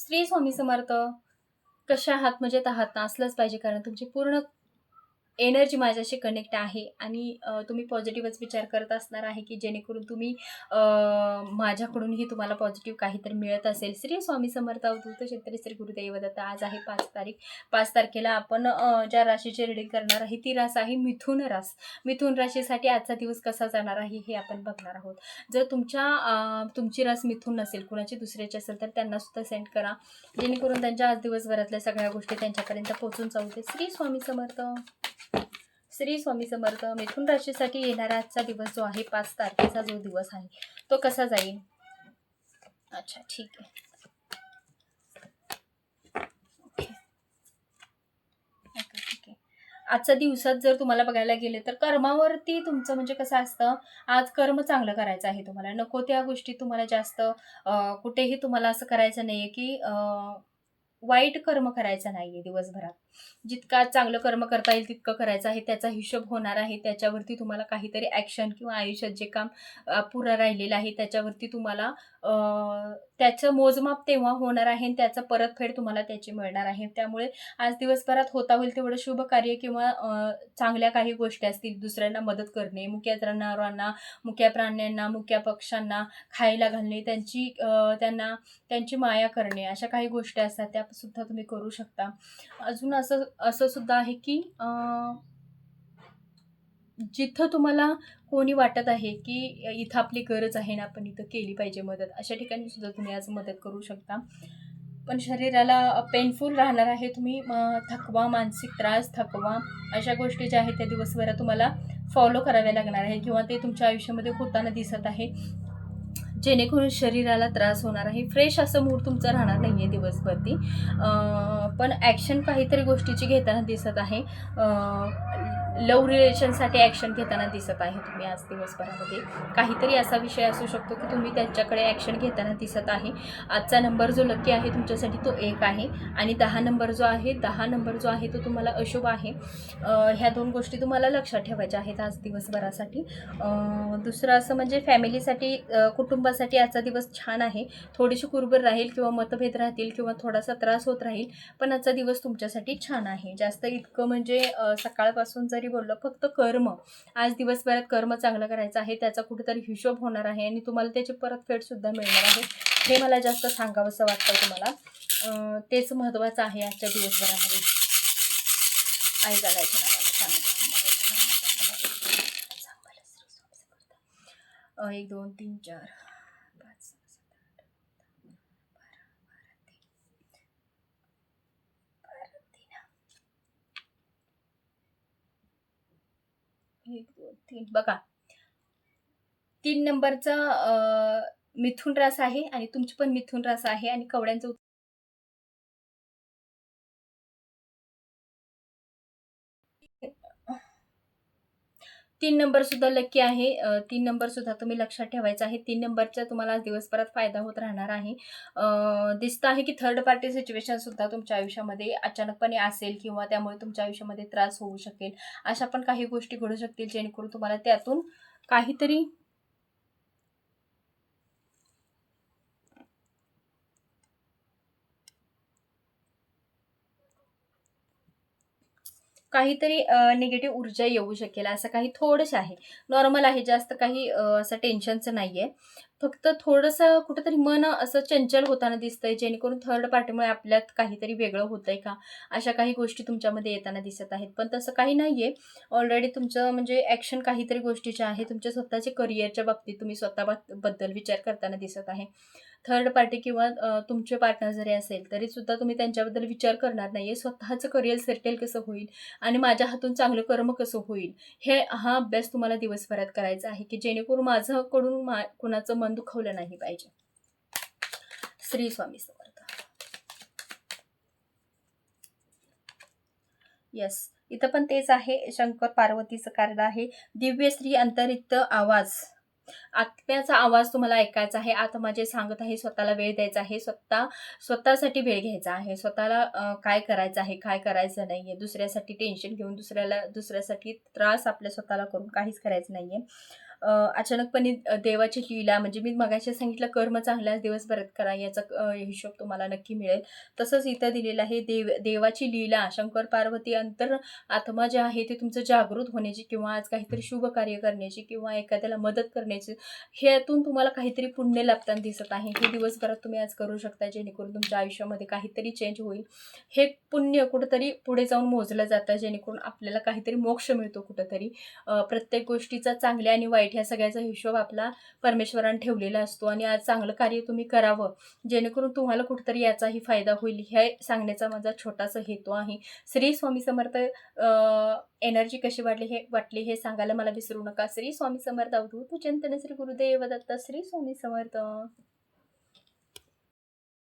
श्री स्वामी समर्थ कशा आहात मजेत आहात? ना असलंच पाहिजे कारण तुमची पूर्ण एनर्जी माझ्याशी कनेक्ट आहे आणि तुम्ही पॉझिटिव्हच विचार करत असणार आहे की जेणेकरून तुम्ही माझ्याकडूनही तुम्हाला पॉझिटिव्ह काहीतरी मिळत असेल. श्री स्वामी समर्थ अवधूत क्षेत्री श्री गुरुदेव दत्त आज आहे पाच तारीख. पाच तारखेला आपण ज्या राशीची रिडिंग करणार आहे ती रास आहे मिथुन रास. मिथुन राशीसाठी आजचा दिवस कसा जाणार आहे हे आपण बघणार आहोत. जर तुमच्या तुमची रास मिथून नसेल कुणाची दुसऱ्याची असेल तर त्यांना सुद्धा सेंड करा. जेणेकरून त्यांच्या आज दिवसभरातल्या सगळ्या गोष्टी त्यांच्यापर्यंत पोहोचून जाऊ दे. श्री स्वामी समर्थ. श्री स्वामी समर्थ मिथुन राशीसाठी येणारा आजचा दिवस जो आहे पाच तारखेचा जो दिवस आहे तो कसा जाईल? अच्छा ठीक आहे. ठीक आहे. आजच्या दिवसात जर तुम्हाला बघायला गेले तर कर्मावरती तुमचं म्हणजे कसं असतं आज कर्म चांगलं करायचं आहे तुम्हाला. नको त्या गोष्टी तुम्हाला जास्त कुठेही तुम्हाला असं करायचं नाही आहे की वाईट कर्म करायचं नाही आहे दिवसभरात. जितका चांगलं कर्म करता येईल तितकं करायचं आहे त्याचा हिशोब होणार आहे. त्याच्यावरती तुम्हाला काहीतरी ॲक्शन किंवा आयुष्यात जे काम पुरा राहिलेलं आहे त्याच्यावरती तुम्हाला त्याचं मोजमाप तेव्हा होणार आहे आणि त्याचं परतफेड तुम्हाला त्याची मिळणार आहे. त्यामुळे आज दिवसभरात होता होईल तेवढं शुभ कार्य किंवा चांगल्या काही गोष्टी असतील. दुसऱ्यांना मदत करणे मुक्या जनावरांना मुक्या प्राण्यांना मुक्या पक्ष्यांना खायला घालणे त्यांची त्यांना त्यांची माया करणे अशा काही गोष्टी असतात. त्या सुद्धा तुम्ही करू शकता. अजून असं असं सुद्धा आहे की जिथं तुम्हाला कोणी वाटत आहे की इथं आपली गरज आहे ना आपण इथं केली पाहिजे मदत अशा ठिकाणी सुद्धा तुम्ही आज मदत करू शकता. पण शरीराला पेनफुल राहणार आहे तुम्ही थकवा मानसिक त्रास थकवा अशा गोष्टी ज्या आहेत त्या दिवसभरात तुम्हाला फॉलो कराव्या लागणार आहे किंवा ते तुमच्या आयुष्यामध्ये होताना दिसत आहे. जेणेकरून शरीराला त्रास होणार आहे. फ्रेश असं मूड तुमचं राहणार नाही आहे दिवसभरती पण ॲक्शन काहीतरी गोष्टीची घेताना दिसत आहे. लव रिलेशनसाठी ॲक्शन घेताना दिसत आहे तुम्ही आज दिवसभरामध्ये. काहीतरी असा विषय असू शकतो की तुम्ही त्याच्याकडे ॲक्शन घेताना दिसत आहे. आजचा नंबर जो लकी आहे तुमच्यासाठी तो एक आहे. आणि दहा नंबर जो आहे दहा नंबर जो आहे तो तुम्हाला अशुभ आहे. ह्या दोन गोष्टी तुम्हाला लक्षात ठेवायच्या आहेत आज दिवसभरासाठी. दुसरं असं म्हणजे फॅमिलीसाठी कुटुंबासाठी आजचा दिवस छान आहे. थोडीशी कुरबुर राहील किंवा मतभेद राहतील किंवा थोडासा त्रास होत राहील पण आजचा दिवस तुमच्यासाठी छान आहे. जास्त इतकं म्हणजे सकाळपासून जरी बोललं फक्त कर्म. आज दिवसभरात कर्म चांगलं करायचं आहे त्याचा कुठेतरी हिशोब होणार आहे आणि तुम्हाला त्याची परतफेडसुद्धा मिळणार आहे. हे मला जास्त सांगावंसं वाटतं तुम्हाला. तेच महत्त्वाचं आहे आजच्या दिवसभरामध्ये. आई जागायच्या नावाला चांगलं एक दोन तीन चार. एक दोन तीन. बघा. तीन नंबरचा मिथुन रास आहे आणि तुमची पण मिथुन रास आहे आणि कवड्यांचं तीन नंबर सुद्धा लकी आहे. तीन नंबर सुद्धा तुम्ही लक्षात ठेवायचा आहे. तीन नंबरचा तुम्हाला दिवसभरात फायदा होत राहणार आहे. दिसतं आहे की थर्ड पार्टी सिच्युएशन सुद्धा तुमच्या आयुष्यामध्ये अचानकपणे असेल किंवा त्यामुळे तुमच्या आयुष्यामध्ये त्रास होऊ शकेल. अशा पण काही गोष्टी घडू शकतील जेणेकरून तुम्हाला त्यातून काहीतरी काहीतरी निगेटिव्ह ऊर्जा येऊ शकेल असं काही थोडंसं आहे. नॉर्मल आहे जास्त काही असं टेन्शनचं नाही आहे फक्त थोडंसं कुठंतरी मन असं चंचल होताना दिसतंय जेणेकरून थर्ड पार्टीमुळे आपल्यात काहीतरी वेगळं होतंय का? अशा काही गोष्टी तुमच्यामध्ये येताना दिसत आहेत. पण तसं काही नाही आहे ऑलरेडी तुमचं म्हणजे ॲक्शन काहीतरी गोष्टीचे आहे. तुमच्या स्वतःचे करिअरच्या बाबतीत तुम्ही स्वतः बद्दल विचार करताना दिसत आहे. थर्ड पार्टी किंवा तुमचे पार्टनर जरी असेल तरी सुद्धा तुम्ही त्यांच्याबद्दल विचार करणार नाही आहे स्वतःचं करिअर सेटल कसं होईल आणि माझ्या हातून चांगलं कर्म कसं होईल हे हा अभ्यास तुम्हाला दिवसभरात करायचा आहे की जेणेकरून माझ्याकडून मा कुणाचं मन दुखवलं नाही पाहिजे. श्री स्वामी समर्थ. येस इथं पण तेच आहे. शंकर पार्वतीचं कार्ड आहे. दिव्य श्री अंतरिक्त आवाज. आत्म्याचा आवाज तुम्हाला ऐकायचा आहे. आत्मा जे सांगत आहे स्वतःला वेळ द्यायचा आहे. स्वतः स्वतःसाठी वेळ घ्यायचा आहे. स्वतःला काय करायचं आहे काय करायचं नाही आहे दुसऱ्यासाठी टेन्शन घेऊन दुसऱ्याला दुसऱ्यासाठी त्रास आपल्या स्वतःला करून काहीच करायचं नाही आहे अचानकपणे देवाची लीला म्हणजे मी मगाशी सांगितलं कर्म चांगल्याच दिवसभरात करा याचा हिशोब तुम्हाला नक्की मिळेल. तसंच इथं दिलेलं आहे देव देवाची लीला शंकर पार्वती अंतर आत्मा जे आहे ते तुमचं जागृत होण्याची किंवा आज काहीतरी शुभ कार्य करण्याची किंवा एखाद्याला मदत करण्याची ह्यातून तुम्हाला काहीतरी पुण्य लाभताना दिसत आहे. हे दिवसभरात तुम्ही आज करू शकता जेणेकरून तुमच्या आयुष्यामध्ये काहीतरी चेंज होईल. हे पुण्य कुठंतरी पुढे जाऊन मोजलं जातं जेणेकरून आपल्याला काहीतरी मोक्ष मिळतो कुठंतरी. प्रत्येक गोष्टीचा चांगल्या आणि वाईट ह्या सगळ्याचा हिशोब आपला परमेश्वरान ठेवलेला असतो आणि आज चांगलं कार्य तुम्ही करावं. जेणेकरून तुम्हाला कुठंतरी याचाही फायदा होईल. हे सांगण्याचा माझा छोटासा हेतू आहे. श्री स्वामी समर्थ एनर्जी कशी वाढली हे वाटली हे सांगायला मला विसरू नका. श्री स्वामी समर्थ अवधूत चिंतन श्री गुरुदेव दत्त श्री स्वामी समर्थ.